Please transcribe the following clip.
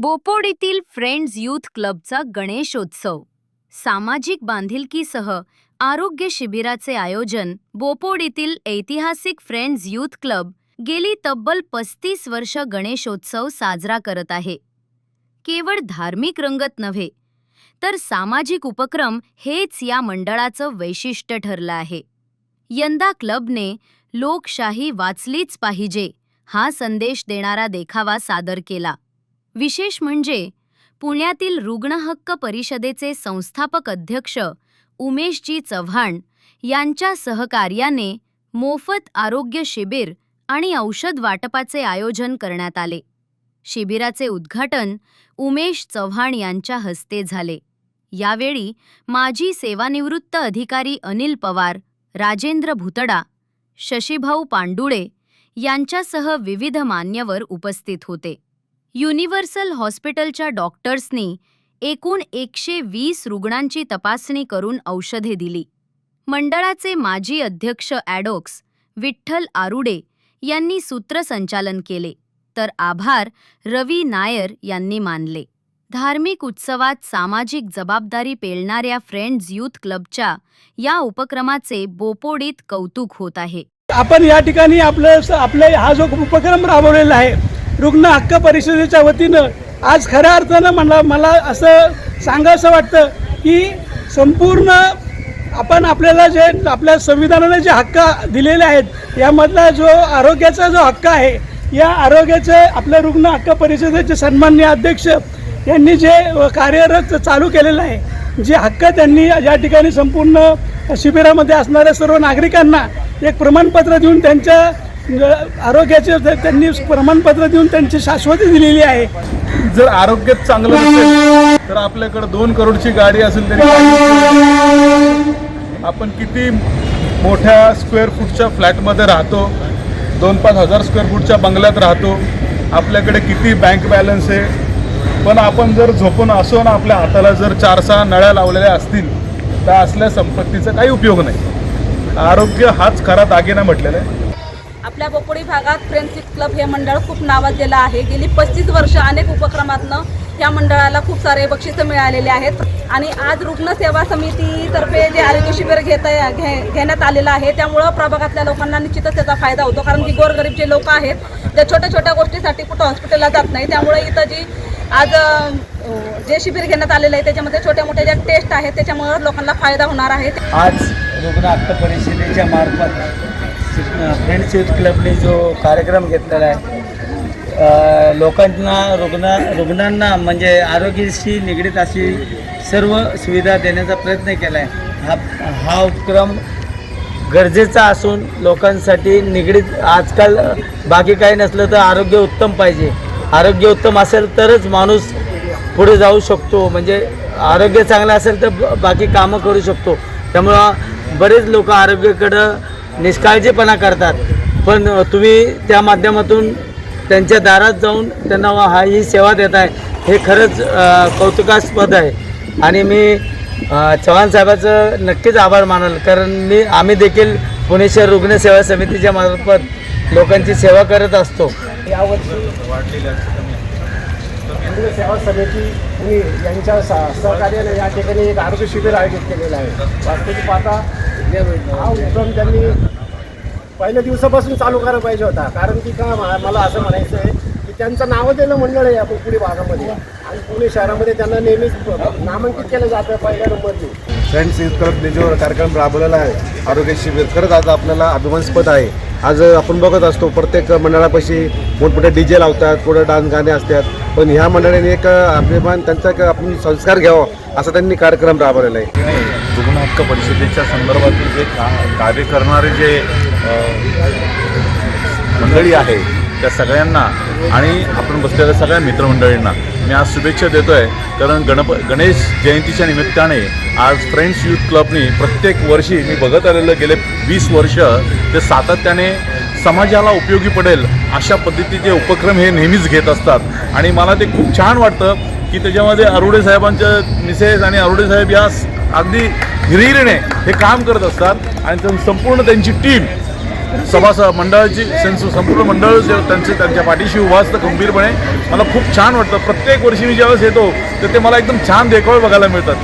बोपोडीतील friends youth क्लबचा गणेशोत्सव. सामाजिक बांधिलकीसह आरोग्य शिबिराचे आयोजन बोपोडीतील ऐतिहासिक फ्रेंड्स यूथ क्लब गेली तब्बल पस्तीस वर्ष गणेशोत्सव साजरा करत आहे. केवळ धार्मिक रंगत नव्हे तर सामाजिक उपक्रम हेच या मंडळाचं वैशिष्ट्य ठरलं आहे. यंदा क्लबने लोकशाही वाचलीच पाहिजे हा संदेश देणारा देखावा सादर केला. विशेष म्हणजे पुण्यातील रुग्णहक्क परिषदेचे संस्थापक अध्यक्ष उमेशजी चव्हाण यांच्या सहकार्याने मोफत आरोग्य शिबिर आणि औषध वाटपाचे आयोजन करण्यात आले. शिबिराचे उद्घाटन उमेश चव्हाण यांच्या हस्ते झाले. यावेळी माजी सेवानिवृत्त अधिकारी अनिल पवार राजेंद्र भुतडा शशीभाऊ पांडुळे यांच्यासह विविध मान्यवर उपस्थित होते. युनिव्हर्सल हॉस्पिटलच्या डॉक्टर्सनी एकूण एकशे वीस रुग्णांची तपासणी करून औषधे दिली. मंडळाचे माजी अध्यक्ष ॲडोक्स विठ्ठल आरुडे यांनी सूत्रसंचालन केले. तर आभार रवी नायर यांनी मानले. धार्मिक उत्सवात सामाजिक जबाबदारी पेलणाऱ्या फ्रेंड्स यूथ क्लबच्या या उपक्रमाचे बोपोडीत कौतुक होत आहे. आपण या ठिकाणी आपलं आपले हा जो उपक्रम राबवलेला आहे रुग्ण हक्क परिषदेच्या वतीनं आज खऱ्या अर्थानं मला मला असं सांगावंसं वाटतं की संपूर्ण आपण आपल्याला जे आपल्या संविधानाने जे हक्क दिलेले आहेत यामधला जो आरोग्याचा जो हक्क आहे या आरोग्याचे आपल्या रुग्ण हक्क परिषदेचे सन्माननीय अध्यक्ष यांनी जे कार्यरत चालू केलेलं आहे जे हक्क त्यांनी या ठिकाणी संपूर्ण शिबिरामध्ये असणाऱ्या सर्व नागरिकांना एक प्रमाणपत्र देऊन त्यांच्या आरोग्याचे त्यांनी प्रमाणपत्र देऊन त्यांची शाश्वती दिलेली आहे. जर आरोग्य चांगलं नसेल तर आपल्याकडे दोन करोडची गाडी असेल तरी आपण किती मोठ्या स्क्वेअर फूटच्या फ्लॅटमध्ये राहतो दोन पाच हजार स्क्वेअर फूटच्या बंगल्यात राहतो आपल्याकडे किती बँक बॅलन्स आहे? पण आपण जर झोपून असो ना आपल्या हाताला जर चार सहा नळ्या लावलेल्या असतील तर असल्या संपत्तीचा काही उपयोग नाही. आरोग्य हाच खरा दागिना म्हटलेला आहे. आपल्या बोपोडी भागात फ्रेंडशिप क्लब हे मंडळ खूप नावाजलेलं आहे. गेली पस्तीस वर्ष अनेक उपक्रमातनं या मंडळाला खूप सारे बक्षिसं मिळालेले आहेत. आणि आज रुग्ण सेवा समितीतर्फे जे आरोग्य शिबिर घेत घे घेण्यात आलेलं आहे त्यामुळं प्रभागातल्या लोकांना निश्चितच त्याचा फायदा होतो. कारण की गोरगरीब जे लोक आहेत त्या छोट्या छोट्या गोष्टीसाठी कुठं हॉस्पिटलला जात नाही. त्यामुळे इथं जी आज जे शिबिर घेण्यात आलेलं आहे त्याच्यामध्ये छोट्या मोठ्या ज्या टेस्ट आहेत त्याच्यामुळं लोकांना फायदा होणार आहे. आज रुग्ण परिषदेच्या मार्फत फ्रेंड्स युथ क्लबने जो कार्यक्रम घेतलेला आहे लोकांना रुग्ण रुग्णांना म्हणजे आरोग्याशी निगडीत अशी सर्व सुविधा देण्याचा प्रयत्न केला आहे हा हा उपक्रम गरजेचा असून लोकांसाठी निगडीत आजकाल बाकी काही नसलं तर आरोग्य उत्तम पाहिजे. आरोग्य उत्तम असेल तरच माणूस पुढे जाऊ शकतो. म्हणजे आरोग्य चांगलं असेल तर बाकी कामं करू शकतो. त्यामुळं बरेच लोक आरोग्याकडं निष्काळजीपणा करतात. पण तुम्ही त्या माध्यमातून त्यांच्या दारात जाऊन त्यांना हा ही सेवा देत आहे हे खरंच कौतुकास्पद आहे. आणि मी चव्हाण साहेबाचं नक्कीच आभार मानाल कारण मी आम्ही देखील पुणे शहर रुग्ण सेवा समितीच्या मार्फत लोकांची सेवा करत असतो. रुग्ण सेवा समिती यांच्या सहकार्याने या ठिकाणी एक आरोग्य शिबिर आयोजित केलेलं आहे. वास्तविक पाहता हा उपक्रम त्यांनी पहिल्या दिवसापासून चालू करायला पाहिजे होता. कारण की का मला असं म्हणायचं आहे की त्यांचं नावाजलेलं मंडळ आहे आपण पुणे भागामध्ये. आणि पुणे शहरामध्ये त्यांना नेहमीच नामांकित केलं जातं पहिल्या नंबरनी. फ्रेंड्स यूथ क्लबने जो कार्यक्रम राबवलेला आहे. आरोग्य शिबिर. खरंच आज आपल्याला अभिमानास्पद आहे. आज आपण बघत असतो प्रत्येक मंडळापाशी मोठमोठे डी जे लावतात पुढे डान्स गाणे असतात. पण ह्या मंडळाने एक अभिमान त्यांचा आपण संस्कार घ्यावा असा त्यांनी कार्यक्रम राबवलेला आहे. रुग्ण हक्क परिषदेच्या संदर्भातील जे का कार्य करणारे जे मंडळी आहे त्या सगळ्यांना आणि आपण बसलेल्या सगळ्या मित्रमंडळींना मी आज शुभेच्छा देतो आहे कारण गणप गणेश जयंतीच्या निमित्ताने आज फ्रेंड्स यूथ क्लबनी प्रत्येक वर्षी मी बघत आलेलं गेले वीस वर्ष ते सातत्याने समाजाला उपयोगी पडेल अशा पद्धतीचे उपक्रम हे नेहमीच घेत असतात. आणि मला ते खूप छान वाटतं की त्याच्यामध्ये अरुडे साहेबांच्या मिसेस आणि अरुडे साहेब या अगदी हिरिरीने हे काम करत असतात आणि संपूर्ण त्यांची टीम सभासद मंडळाची संपूर्ण मंडळ त्यांचे त्यांच्या पाठीशी उभा असतं गंभीरपणे. मला खूप छान वाटतं. प्रत्येक वर्षी मी ज्यावेळेस येतो तर ते मला एकदम छान देखावे बघायला मिळतात.